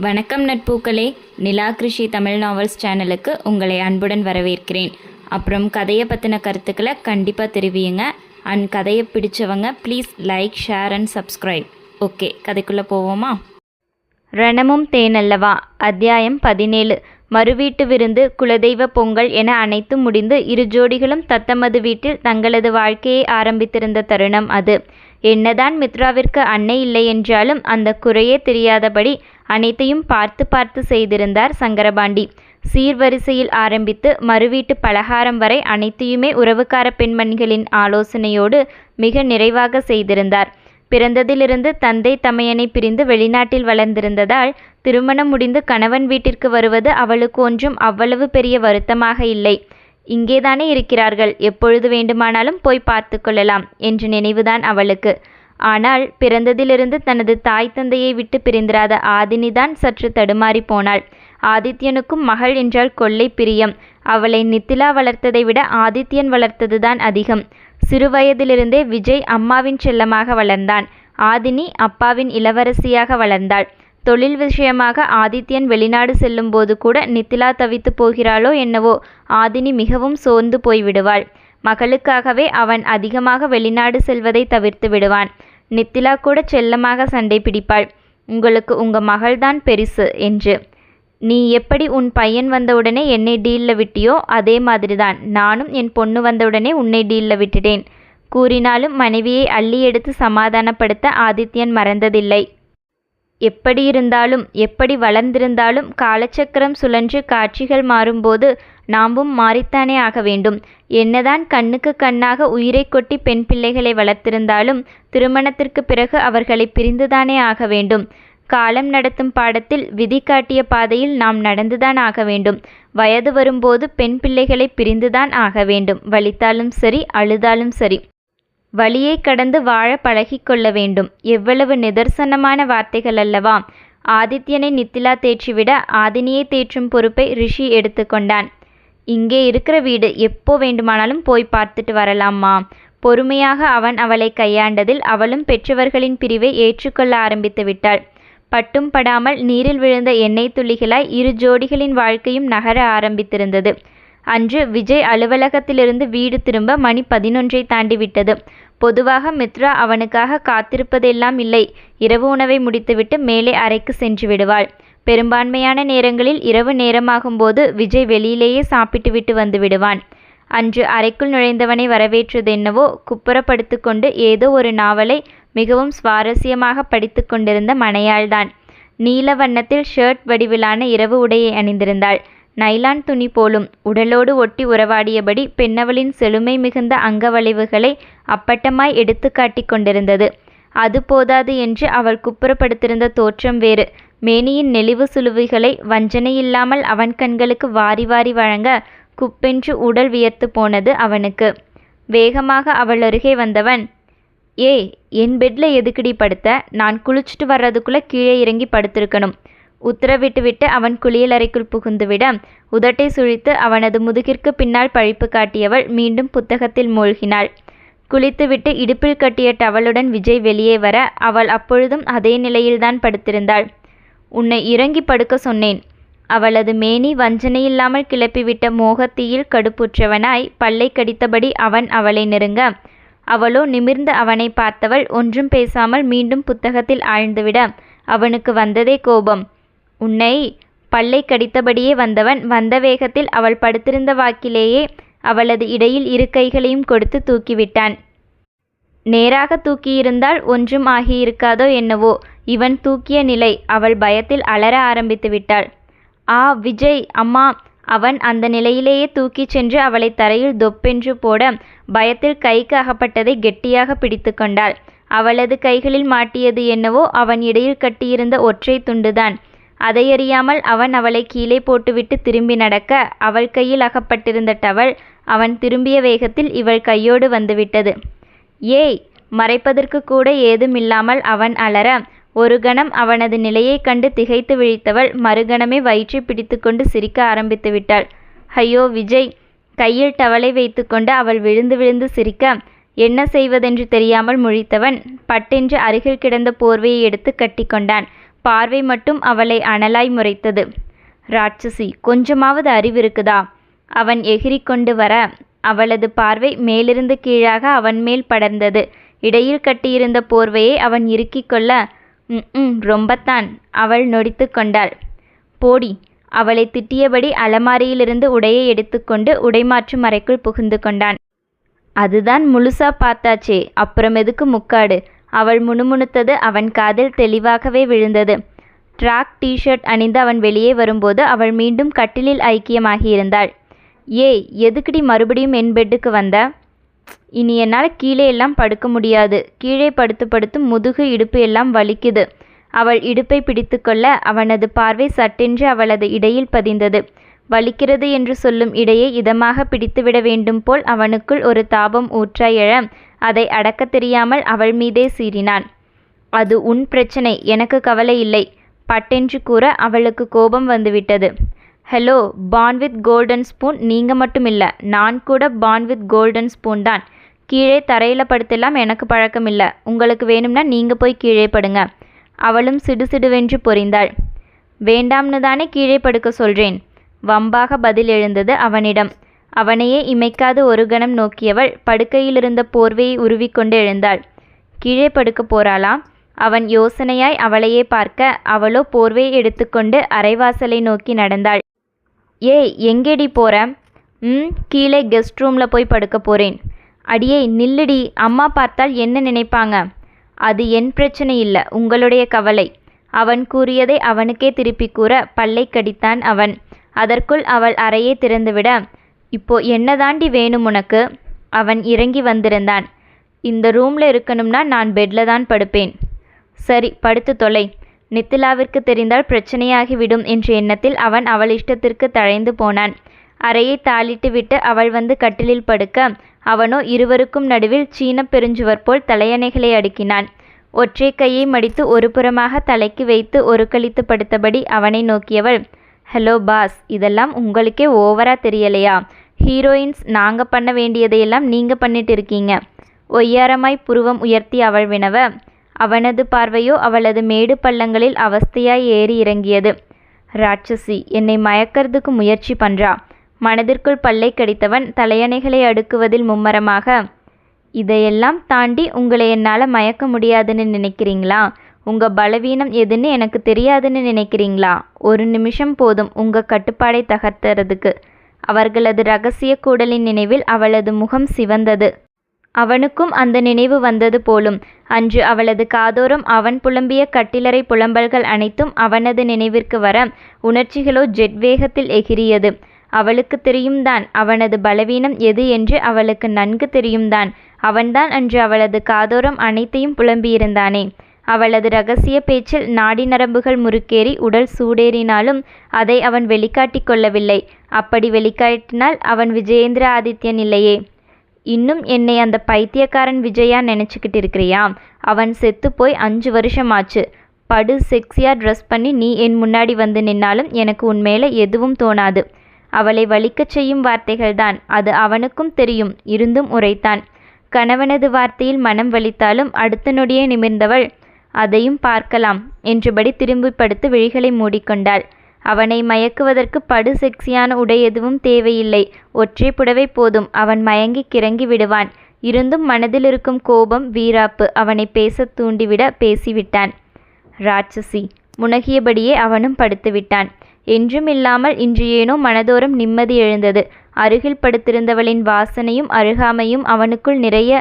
வணக்கம் நட்பூக்களே. நிலா கிருஷி தமிழ் நாவல்ஸ் சேனலுக்கு உங்களை அன்புடன் வரவேற்கிறேன். அப்புறம் கதையை பற்றின கருத்துக்களை கண்டிப்பாக தெரிவியுங்க. அண்ட் கதையை பிடிச்சவங்க please like share and subscribe okay கதைக்குள்ளே போவோமா? ரணமும் தேனல்லவா? அத்தியாயம் பதினேழு. மறுவீட்டு விருந்து குலதெய்வ பொங்கல் என அனைத்தும் முடிந்து இரு ஜோடிகளும் தத்தமது வீட்டில் தங்களது வாழ்க்கையை ஆரம்பித்திருந்த தருணம் அது. என்னதான் மித்ராவிற்கு அன்னை இல்லை என்றாலும் அந்த குறையே தெரியாதபடி அனைத்தையும் பார்த்து பார்த்து செய்திருந்தார் சங்கரபாண்டி. சீர்வரிசையில் ஆரம்பித்து மறுவீட்டு பலகாரம் வரை அனைத்தையுமே உறவுக்கார பெண்மணிகளின் ஆலோசனையோடு மிக நிறைவாக செய்திருந்தார். பிறந்ததிலிருந்து தந்தை தமையனை பிரிந்து வெளிநாட்டில் வளர்ந்திருந்ததால் திருமணம் முடிந்து கணவன் வீட்டிற்கு வருவது அவளுக்கு ஒன்றும் அவ்வளவு பெரிய வருத்தமாக இல்லை. இங்கேதானே இருக்கிறார்கள். எப்பொழுது வேண்டுமானாலும் போய் பார்த்து கொள்ளலாம் என்ற நினைவுதான் அவளுக்கு. ஆனால் பிறந்ததிலிருந்து தனது தாய் தந்தையை விட்டு பிரிந்திராத ஆதினிதான் சற்று தடுமாறி போனாள். ஆதித்யனுக்கும் மகள் என்றால் கொள்ளை பிரியம். அவளை நித்திலா வளர்த்ததை விட ஆதித்யன் வளர்த்ததுதான் அதிகம். சிறுவயதிலிருந்தே விஜய் அம்மாவின் செல்லமாக வளர்ந்தான். ஆதினி அப்பாவின் இளவரசியாக வளர்ந்தாள். தொழில் விஷயமாக ஆதித்யன் வெளிநாடு செல்லும்போது கூட நித்திலா தவித்து போகிறாளோ என்னவோ ஆதினி மிகவும் சோர்ந்து போய்விடுவாள். மகளுக்காகவே அவன் அதிகமாக வெளிநாடு செல்வதை தவிர்த்து விடுவான். நித்திலா கூட செல்லமாக சண்டை பிடிப்பாள். உங்களுக்கு உங்க மகள்தான் பெரிசு என்று. நீ எப்படி உன் பையன் வந்தவுடனே என்னை டீலில் விட்டியோ அதே மாதிரிதான். நானும் என் பொண்ணு வந்தவுடனே உன்னை டீலில் விட்டுட்டேன். கூறினாலும் மனைவியை அள்ளி எடுத்து சமாதானப்படுத்த ஆதித்யன் மறந்ததில்லை. எப்படி இருந்தாலும் எப்படி வளர்ந்திருந்தாலும் காலச்சக்கரம் சுழன்று காட்சிகள் மாறும்போது நாமும் மாறித்தானே ஆக வேண்டும். என்னதான் கண்ணுக்கு கண்ணாக உயிரை கொட்டி பெண் பிள்ளைகளை வளர்த்திருந்தாலும் திருமணத்திற்கு பிறகு அவர்களை பிரிந்துதானே ஆக வேண்டும். காலம் நடத்தும் பாடத்தில் விதி காட்டிய பாதையில் நாம் நடந்துதான் ஆக வேண்டும். வயது வரும்போது பெண் பிள்ளைகளை பிரிந்துதான் ஆக வேண்டும். வலித்தாலும் சரி அழுதாலும் சரி. வழியை கடந்து வாழ பழகிக்கொள்ள வேண்டும். எவ்வளவு நிதர்சனமான வார்த்தைகள் அல்லவா. ஆதித்யனை நித்திலா தேற்றிவிட ஆதினியை தேற்றும் பொறுப்பை ரிஷி எடுத்துக்கொண்டான் இங்கே இருக்கிற வீடு எப்போ வேண்டுமானாலும் போய் பார்த்துட்டு வரலாமா. பொறுமையாக அவன் அவளை கையாண்டதில் அவளும் பெற்றவர்களின் பிரிவை ஏற்றுக்கொள்ள ஆரம்பித்து விட்டாள். பட்டும் படாமல் நீரில் விழுந்த எண்ணெய் துளிகளாய் இரு ஜோடிகளின் வாழ்க்கையும் நகர ஆரம்பித்திருந்தது. அன்று விஜய் அலுவலகத்திலிருந்து வீடு திரும்ப மணி பதினொன்றை தாண்டிவிட்டது. பொதுவாக மித்ரா அவனுக்காக காத்திருப்பதெல்லாம் இல்லை. இரவு உணவை முடித்துவிட்டு மேலே அறைக்கு சென்று விடுவாள். பெரும்பான்மையான நேரங்களில் இரவு நேரமாகும்போது விஜய் வெளியிலேயே சாப்பிட்டுவிட்டு வந்து விடுவான். அன்று அறைக்குள் நுழைந்தவனை வரவேற்றதென்னவோ குப்புறப்படுத்து கொண்டு ஏதோ ஒரு நாவலை மிகவும் சுவாரஸ்யமாக படித்து கொண்டிருந்த மனையாள்தான். நீல வண்ணத்தில் ஷர்ட் வடிவிலான இரவு உடையை அணிந்திருந்தாள். நைலான் துணி போலும் உடலோடு ஒட்டி உறவாடியபடி பெண்ணவளின் செழுமை மிகுந்த அங்கவளைவுகளை அப்பட்டமாய் எடுத்து காட்டி கொண்டிருந்தது. அது போதாது என்று அவள் குப்புறப்படுத்திருந்த தோற்றம் வேறு. மேனியின் நெளிவு சுழுவிகளை வஞ்சனையில்லாமல் அவன் கண்களுக்கு வாரி வாரி வழங்க குப்பென்று உடல் வியர்த்து போனது அவனுக்கு. வேகமாக அவள் அருகே வந்தவன் ஏய் என் பெட்ல எதுக்குடி படுத்த? நான் குளிச்சுட்டு வர்றதுக்குள்ளே கீழே இறங்கி படுத்திருக்கணும். உத்தரவிட்டு விட்டு அவன் குளியலறைக்குள் புகுந்துவிட உதட்டை சுழித்து அவனது முதுகிற்கு பின்னால் பழிப்பு காட்டியவள் மீண்டும் புத்தகத்தில் மூழ்கினாள். குளித்துவிட்டு இடுப்பில் கட்டிய டவலுடன் விஜய் வெளியே வர அவள் அப்பொழுதும் அதே நிலையில்தான் படுத்திருந்தாள். உன்னை இறங்கி படுக்க சொன்னேன். அவளது மேனி வஞ்சனையில்லாமல் கிளப்பிவிட்ட மோகத்தீயில் கடுப்புற்றவனாய் பல்லை கடித்தபடி அவன் அவளை நெருங்க அவளோ நிமிர்ந்து அவனை பார்த்தவள் ஒன்றும் பேசாமல் மீண்டும் புத்தகத்தில் ஆழ்ந்துவிட அவனுக்கு வந்ததே கோபம். உன்னை பல்லை கடித்தபடியே வந்தவன் வந்த வேகத்தில் அவள் படுத்திருந்த வாக்கிலேயே அவளது இடையில் இரு கைகளையும் கொடுத்து தூக்கிவிட்டான். நேராக தூக்கியிருந்தால் ஒன்றும் ஆகியிருக்காதோ என்னவோ இவன் தூக்கிய நிலை அவள் பயத்தில் அலற ஆரம்பித்து விட்டாள் ஆ விஜய் அம்மா அவன் அந்த நிலையிலேயே தூக்கிச் சென்று அவளை தரையில் தொப்பென்று போட பயத்தில் கைக்கு அகப்பட்டதை கெட்டியாக பிடித்து கொண்டாள். அவளது கைகளில் மாட்டியது என்னவோ அவன் இடையில் கட்டியிருந்த ஒற்றை துண்டுதான். அதையறியாமல் அவன் அவளை கீழே போட்டுவிட்டு திரும்பி நடக்க அவள் கையில் அகப்பட்டிருந்த டவல் அவன் திரும்பிய வேகத்தில் இவள் கையோடு வந்துவிட்டது. ஏய் மறைப்பதற்கு கூட ஏதுமில்லாமல் அவன் அலற ஒரு கணம் அவனது நிலையைக் கண்டு திகைத்து விழித்தவள் மறுகணமே வயிற்றை பிடித்துக்கொண்டு சிரிக்க ஆரம்பித்து விட்டாள். ஐயோ விஜய்! கையில் டவலை வைத்துக்கொண்டு அவள் விழுந்து விழுந்து சிரிக்க என்ன செய்வதென்று தெரியாமல் முழித்தவன் பட்டென்று அருகில் கிடந்த போர்வையை எடுத்து கட்டிக்கொண்டான் பார்வை மட்டும் அவளை அனலாய் முறைத்தது. ராட்சசி கொஞ்சமாவது அறிவு இருக்குதா? அவன் எகிறிக் கொண்டு வர அவளது பார்வை மேலிருந்து கீழாக அவன் மேல் படர்ந்தது. இடையில் கட்டியிருந்த போர்வையை அவன் இறுக்கிக் கொள்ள ம் ரொம்பத்தான். அவள் நொடித்து கொண்டாள். போடி அவளை திட்டியபடி அலமாரியிலிருந்து உடையை எடுத்துக்கொண்டு உடைமாற்றும் அறைக்குள் புகுந்து கொண்டான். அதுதான் முழுசா பார்த்தாச்சே அப்புறம் எதுக்கு முக்காடு? அவள் முணுமுணுத்தது அவன் காதில் தெளிவாகவே விழுந்தது. ட்ராக் டிஷர்ட் அணிந்து அவன் வெளியே வரும்போது அவள் மீண்டும் கட்டிலில் ஐக்கியமாகியிருந்தாள். ஏய் எதுக்குடி மறுபடியும் என் பெட்டுக்கு வந்த? இனி என்னால் கீழே எல்லாம் படுக்க முடியாது. கீழே படுத்து படுத்து முதுகு இடுப்பு எல்லாம் வலிக்குது. அவள் இடுப்பை பிடித்துக்கொள்ள அவனது பார்வை சட்டென்று அவளது இடையில் பதிந்தது. வலிக்கிறது என்று சொல்லும் இடையை இதமாக பிடித்துவிட வேண்டும் போல் அவனுக்குள் ஒரு தாபம் ஊற்றாயழ எழ அதை அடக்க தெரியாமல் அவள் மீதே சீறினான். அது உன் பிரச்சனை. எனக்கு கவலை இல்லை. பட்டென்று கூற அவளுக்கு கோபம் வந்துவிட்டது. Hello born with golden spoon நீங்கள் மட்டும் இல்லை நான் கூட பான் வித் கோல்டன் ஸ்பூன் தான். கீழே தரையில் படுத்தெல்லாம் எனக்கு பழக்கம் இல்லை உங்களுக்கு வேணும்னா நீங்கள் போய் கீழே படுங்க. அவளும் சிடுசிடுவென்று பொறிந்தாள் வேண்டாம்னு தானே கீழே படுக்க சொல்கிறேன் வம்பாக பதில் எழுந்தது அவனிடம். அவனையே இமைக்காது ஒரு கணம் நோக்கியவள் படுக்கையிலிருந்த போர்வையை உருவிக்கொண்டு எழுந்தாள். கீழே படுக்க போறாளா அவன் யோசனையாய் அவளையே பார்க்க அவளோ போர்வையை எடுத்துக்கொண்டு அரைவாசலை நோக்கி நடந்தாள். ஏய் எங்கேடி போற? ம் கீழே கெஸ்ட் ரூமில் போய் படுக்க போகிறேன் அடியே நில்லுடி. அம்மா பார்த்தால் என்ன நினைப்பாங்க? அது என் பிரச்சனை இல்லை உங்களுடைய கவலை. அவன் கூறியதை அவனுக்கே திருப்பி கூற பல்லை கடித்தான் அவன். அதற்குள் அவள் அறையை திறந்துவிட இப்போ என்ன தாண்டி வேணும் உனக்கு? அவன் இறங்கி வந்திருந்தான். இந்த ரூமில் இருக்கணும்னா நான் பெட்டில் தான் படுப்பேன். சரி படுத்து தொலை. நித்திலாவிற்கு தெரிந்தால் பிரச்சனையாகிவிடும் என்ற எண்ணத்தில் அவன் அவள் இஷ்டத்திற்கு தழைந்து போனான். அறையை தாளிட்டு விட்டு அவள் வந்து கட்டிலில் படுக்க அவனோ இருவருக்கும் நடுவில் சீன பெருஞ்சுவர் போல் தலையணைகளை அடுக்கினான். ஒற்றை கையை மடித்து ஒரு புறமாக தலைக்கு வைத்து ஒரு கழித்து படுத்தபடி அவனை நோக்கியவள் ஹலோ பாஸ் இதெல்லாம் உங்களுக்கே ஓவரா தெரியலையா? ஹீரோயின்ஸ் நாங்கள் பண்ண வேண்டியதையெல்லாம் நீங்கள் பண்ணிட்டு இருக்கீங்க. ஒய்யாரமாய் புருவம் உயர்த்தி அவள் வினவ அவனது பார்வையோ அவளது மேடு பள்ளங்களில் அவஸ்தையாய் ஏறி இறங்கியது. ராட்சசி என்னை மயக்கிறதுக்கு முயற்சி பண்றா. மனதிற்குள் பல்லை கடித்தவன் தலையணைகளை அடுக்குவதில் மும்மரமாக இதையெல்லாம் தாண்டி உங்களை என்னால் மயக்க முடியாதுன்னு நினைக்கிறீங்களா? உங்க பலவீனம் எதுன்னு எனக்கு தெரியாதுன்னு நினைக்கிறீங்களா? ஒரு நிமிஷம் போதும் உங்க கட்டுப்பாடை தகர்த்துறதுக்கு. அவர்களது ரகசிய கூடலின் நினைவில் அவளது முகம் சிவந்தது. அவனுக்கும் அந்த நினைவு வந்தது போலும். அன்று அவளது காதோரம் அவன் புலம்பிய கட்டிலறை புலம்பல்கள் அனைத்தும் அவனது நினைவிற்கு வர உணர்ச்சிகளோ ஜெட் வேகத்தில் எகிரியது. அவளுக்கு தெரியும்தான் அவனது பலவீனம் எது என்று அவளுக்கு நன்கு தெரியும்தான். அவன்தான் அன்று அவளது காதோரம் அனைத்தையும் புலம்பியிருந்தானே. அவளது ரகசிய பேச்சில் நாடி நரம்புகள் முறுக்கேறி உடல் சூடேறினாலும் அதை அவன் வெளிக்காட்டிக் கொள்ளவில்லை. அப்படி வெளிக்காட்டினால் அவன் விஜயேந்திர ஆதித்யன் இல்லையே. இன்னும் என்னை அந்த பைத்தியக்காரன் விஜயா நினச்சிக்கிட்டு இருக்கிறியா அவன் செத்து போய் அஞ்சு வருஷம் ஆச்சு படு செக்ஸியாக ட்ரெஸ் பண்ணி நீ என் முன்னாடி வந்து நின்னாலும் எனக்கு உன் மேலே எதுவும் தோணாது. அவளை வலிக்கச் செய்யும் வார்த்தைகள்தான் அது அவனுக்கும் தெரியும் இருந்தும் உரைத்தான். கணவனது வார்த்தையில் மனம் வலித்தாலும் அடுத்த நொடியே நிமிர்ந்தவள் அதையும் பார்க்கலாம் என்றபடி திரும்பி படுத்து விழிகளை மூடிக்கொண்டாள். அவனை மயக்குவதற்கு படு செக்ஸியான உடை எதுவும் தேவையில்லை. ஒற்றை புடவை போதும். அவன் மயங்கி கிறங்கி விடுவான். இருந்தும் மனதில் இருக்கும் கோபம் வீராப்பு அவனை பேசத் தூண்டிவிட பேசிவிட்டான். ராட்சசி முனகியபடியே அவனும் படுத்துவிட்டான். என்றும் இல்லாமல் இன்று ஏனோ மனதோரம் நிம்மதி எழுந்தது. அருகில் படுத்திருந்தவளின் வாசனையும் அருகாமையும் அவனுக்குள் நிறைய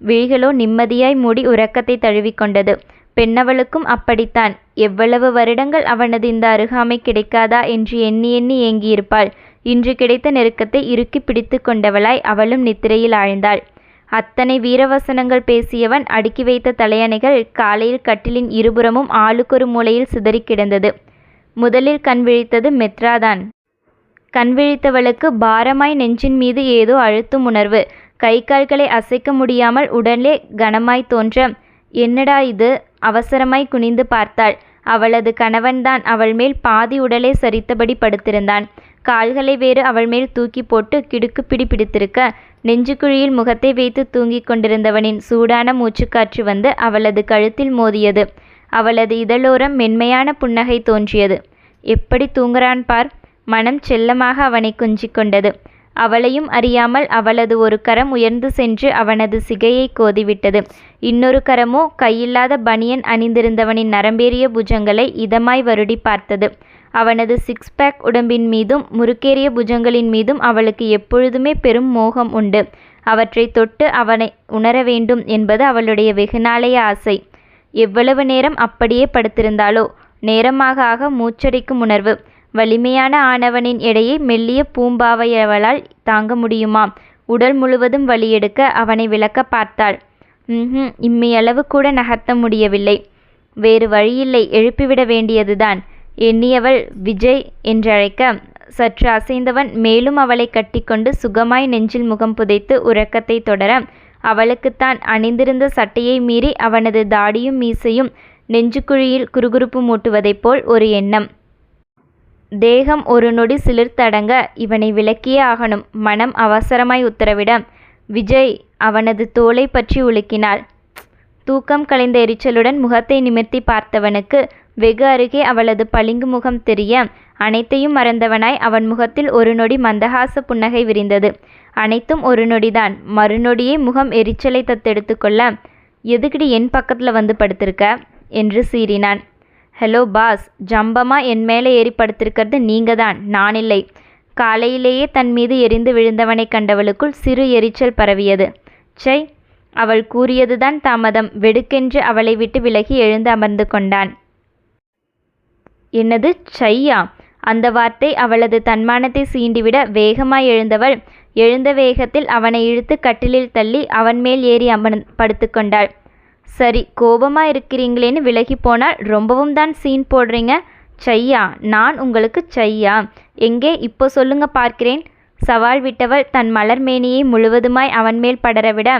விழிகளோ நிம்மதியாய் மூடி உறக்கத்தை தழுவிக்கொண்டது பெண்ணவளுக்கும் அப்படித்தான். எவ்வளவு வருடங்கள் அவனது இந்த அருகாமை கிடைக்காதா என்று எண்ணி எண்ணி ஏங்கியிருப்பாள். இன்று கிடைத்த நெருக்கத்தை இறுக்கி பிடித்து கொண்டவளாய் அவளும் நித்திரையில் ஆழ்ந்தாள். அத்தனை வீரவசனங்கள் பேசியவன் அடுக்கி வைத்த தலையணைகள் காலையில் கட்டிலின் இருபுறமும் ஆளுக்கொரு மூலையில் சிதறி கிடந்தது. முதலில் கண் விழித்தது மெத்ராதான். கண் விழித்தவளுக்கு பாரமாய் நெஞ்சின் மீது ஏதோ அழுத்தும் உணர்வு. கை கால்களை அசைக்க முடியாமல் உடனே கனமாய் தோன்ற என்னடா இது? அவசரமாய் குனிந்து பார்த்தாள். அவளது கணவன்தான் அவள் மேல் பாதி உடலை சரித்தபடி படுத்திருந்தான். கால்களை வேறு அவள் மேல் தூக்கி போட்டு கிடுக்கு பிடி பிடித்திருக்க நெஞ்சுக்குழியில் முகத்தை வைத்து தூங்கிக் கொண்டிருந்தவனின் சூடான மூச்சுக்காற்று வந்து அவளது கழுத்தில் மோதியது. அவளது இதழோரம் மென்மையான புன்னகை தோன்றியது. எப்படி தூங்குறான் பார்? மனம் செல்லமாக அவனை கொஞ்சிக் கொண்டது. அவளையும் அறியாமல் அவளது ஒரு கரம் உயர்ந்து சென்று அவனது சிகையை கோதிவிட்டது. இன்னொரு கரமோ கையில்லாத பனியன் அணிந்திருந்தவனின் நரம்பேறிய புஜங்களை இதமாய் வருடி பார்த்தது. அவனது சிக்ஸ் பேக் உடம்பின் மீதும் முறுக்கேறிய புஜங்களின் மீதும் அவளுக்கு எப்பொழுதுமே பெரும் மோகம் உண்டு. அவற்றை தொட்டு அவனை உணர வேண்டும் என்பது அவளுடைய வெகுநாளைய ஆசை. எவ்வளவு நேரம் அப்படியே படுத்திருந்தாளோ? நேரமாக ஆக மூச்சடைக்கும் உணர்வு. வலிமையான ஆணவனின் எடையை மெல்லிய பூம்பாவையவளால் தாங்க முடியுமா? உடல் முழுவதும் வலியெடுக்க அவனை விளக்க பார்த்தாள். ம் இம்மையளவு கூட நகர்த்த முடியவில்லை. வேறு வழியில்லை எழுப்பிவிட வேண்டியதுதான். எண்ணியவள் விஜய் என்றழைக்க சற்று அசைந்தவன் மேலும் அவளை கட்டிக்கொண்டு சுகமாய் நெஞ்சில் முகம் புதைத்து உறக்கத்தை தொடர அவளுக்குத்தான் அணிந்திருந்த சட்டையை மீறி அவனது தாடியும் மீசையும் நெஞ்சுக்குழியில் குறுகுறுப்பு மூட்டுவதைப் போல் ஒரு எண்ணம். தேகம் ஒரு நொடி சிலிர்த்தடங்க இவனை விலக்கியே ஆகணும். மனம் அவசரமாய் உத்தரவிட. விஜய் அவனது தோலை பற்றி உலுக்கினாள். தூக்கம் கலைந்த எரிச்சலுடன் முகத்தை நிமிர்த்தி பார்த்தவனுக்கு வெகு அருகே அவளது பளிங்கு முகம் தெரிய அனைத்தையும் மறந்தவனாய் அவன் முகத்தில் ஒரு நொடி மந்தகாச புன்னகை விரிந்தது. அனைத்தும் ஒரு நொடிதான். மறுநொடியே முகம் எரிச்சலை தத்தெடுத்து கொள்ள எதுக்குடி என் பக்கத்தில் வந்து படுத்திருக்க? என்று சீறினான். ஹலோ பாஸ் ஜம்பமா என் மேலே ஏறி படுத்திருக்கிறது தான் நான் இல்லை காலையிலேயே தன் மீது எரிந்து விழுந்தவனை கண்டவளுக்குள் சிறு எரிச்சல் பரவியது. சை அவள் கூறியதுதான் தாமதம். வெடுக்கென்று அவளை விட்டு விலகி எழுந்து அமர்ந்து கொண்டான். என்னது சையா அந்த வார்த்தை அவளது தன்மானத்தை சீண்டிவிட வேகமாய் எழுந்தவள் எழுந்த வேகத்தில் அவனை இழுத்து கட்டிலில் தள்ளி அவன் மேல் ஏறி அமர் படுத்துக்கொண்டாள். சரி கோபமாக இருக்கிறீங்களேன்னு விலகி போனால் ரொம்பவும் தான் சீன் போடுறீங்க. சையா நான் உங்களுக்கு சையா? எங்கே? இப்போ சொல்லுங்க பார்க்கிறேன். சவால் விட்டவள் தன் மலர் மேனியை முழுவதுமாய் அவன் மேல் படரவிட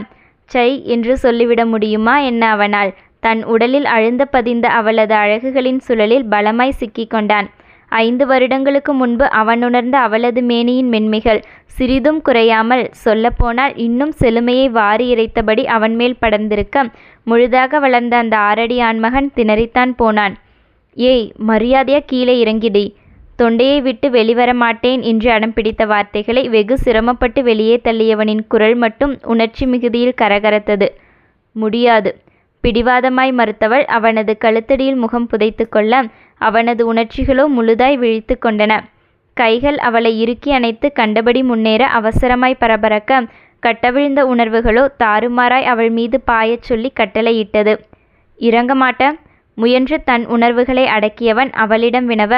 சை என்று சொல்லிவிட முடியுமா என்ன அவனால்? தன் உடலில் அழுந்த பதிந்த அவளது அழகுகளின் சுழலில் பலமாய் சிக்கிக் கொண்டான். ஐந்து வருடங்களுக்கு முன்பு அவன் உணர்ந்த அவளது மேனியின் மென்மைகள் சிறிதும் குறையாமல் சொல்லப்போனால் இன்னும் செழுமையை வாரி இறைத்தபடி அவன் மேல் படர்ந்திருக்க முழுதாக வளர்ந்த அந்த ஆரடி ஆண்மகன் திணறித்தான் போனான். ஏய் மரியாதையா கீழே இறங்கிடி. தொண்டையை விட்டு வெளிவர மாட்டேன் என்று அடம் பிடித்த வார்த்தைகளை வெகு சிரமப்பட்டு வெளியே தள்ளியவனின் குரல் மட்டும் உணர்ச்சி மிகுதியில் கரகரத்தது. முடியாது. பிடிவாதமாய் மறுத்தவள் அவனது கழுத்தடியில் முகம் புதைத்து கொள்ள அவனது உணர்ச்சிகளோ முழுதாய் விழித்து கொண்டன. கைகள் அவளை இறுக்கி அணைத்து கண்டபடி முன்னேற அவசரமாய் பரபரக்க கட்டவிழ்ந்த உணர்வுகளோ தாறுமாறாய் அவள் மீது பாயச் சொல்லி கட்டளையிட்டது. இறங்க மாட்ட. முயன்று தன் உணர்வுகளை அடக்கியவன் அவளிடம் வினவ.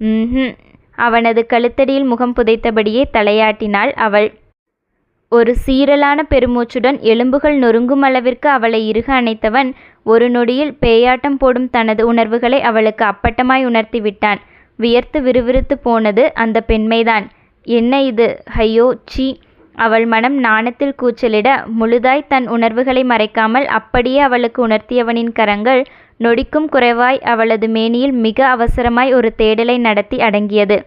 ம் அவனது கழுத்தடியில் முகம் புதைத்தபடியே தலையாட்டினாள் அவள். ஒரு சீரலான பெருமூச்சுடன் எலும்புகள் நொறுங்கும் அளவிற்கு அவளை இறுக அணைத்தவன் ஒரு நொடியில் பேயாட்டம் போடும் தனது உணர்வுகளை அவளுக்கு அப்பட்டமாய் உணர்த்தி விட்டான். வியர்த்து விறுவிறுத்து போனது அந்த பெண்மைதான். என்ன இது? ஹையோ சி அவள் மனம் நாணத்தில் கூச்சலிட முழுதாய் தன் உணர்வுகளை மறைக்காமல் அப்படியே அவளுக்கு உணர்த்தியவனின் கரங்கள் நொடிக்கும் குறைவாய் அவளது மேனியில் மிக அவசரமாய் ஒரு தேடலை நடத்தி அடங்கியது.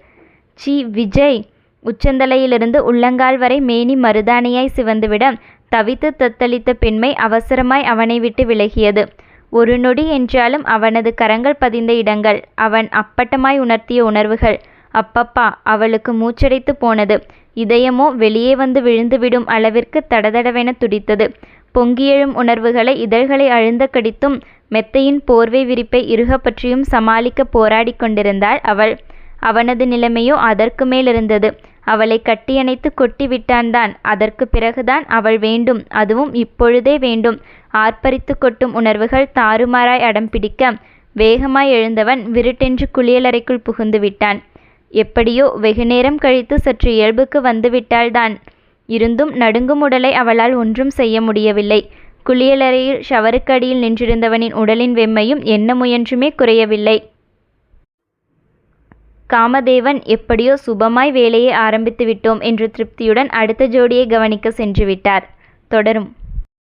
சி விஜய்! உச்சந்தலையிலிருந்து உள்ளங்கால் வரை மேனி மருதாணியாய் சிவந்துவிட தவித்து தத்தளித்த பெண்மை அவசரமாய் அவனை விட்டு விலகியது. ஒரு நொடி என்றாலும் அவனது கரங்கள் பதிந்த இடங்கள் அவன் அப்பட்டமாய் உணர்த்திய உணர்வுகள். அப்பப்பா அவளுக்கு மூச்சடைத்து போனது. இதயமோ வெளியே வந்து விழுந்துவிடும் அளவிற்கு தடதடவென துடித்தது. பொங்கியெழும் உணர்வுகளை இதழ்களை அழுந்த கடித்தும் மெத்தையின் போர்வை விரிப்பை இறுக பற்றியும் சமாளிக்க போராடி கொண்டிருந்தாள் அவள். அவனது நிலைமையோ அதற்கு மேல் இருந்தது அவளை கட்டியணைத்து கொட்டி விட்டான்தான் அதற்கு பிறகுதான் அவள் வேண்டும். அதுவும் இப்பொழுதே வேண்டும். ஆர்ப்பரித்து கொட்டும் உணர்வுகள் தாறுமாறாய் அடம் பிடிக்க வேகமாய் எழுந்தவன் விருட்டென்று குளியலறைக்குள் புகுந்து விட்டான். எப்படியோ வெகுநேரம் கழித்து சற்று இயல்புக்கு வந்துவிட்டாள்தான் இருந்தும் நடுங்கும் உடலை அவளால் ஒன்றும் செய்ய முடியவில்லை. குளியலறையில் ஷவருக்கடியில் நின்றிருந்தவனின் உடலின் வெம்மையும் என்ன முயன்றுமே குறையவில்லை. காமதேவன் எப்படியோ சுபமாய் வேலையை ஆரம்பித்து விட்டோம் என்ற திருப்தியுடன் அடுத்த ஜோடியை கவனிக்க சென்று விட்டார் தொடரும்.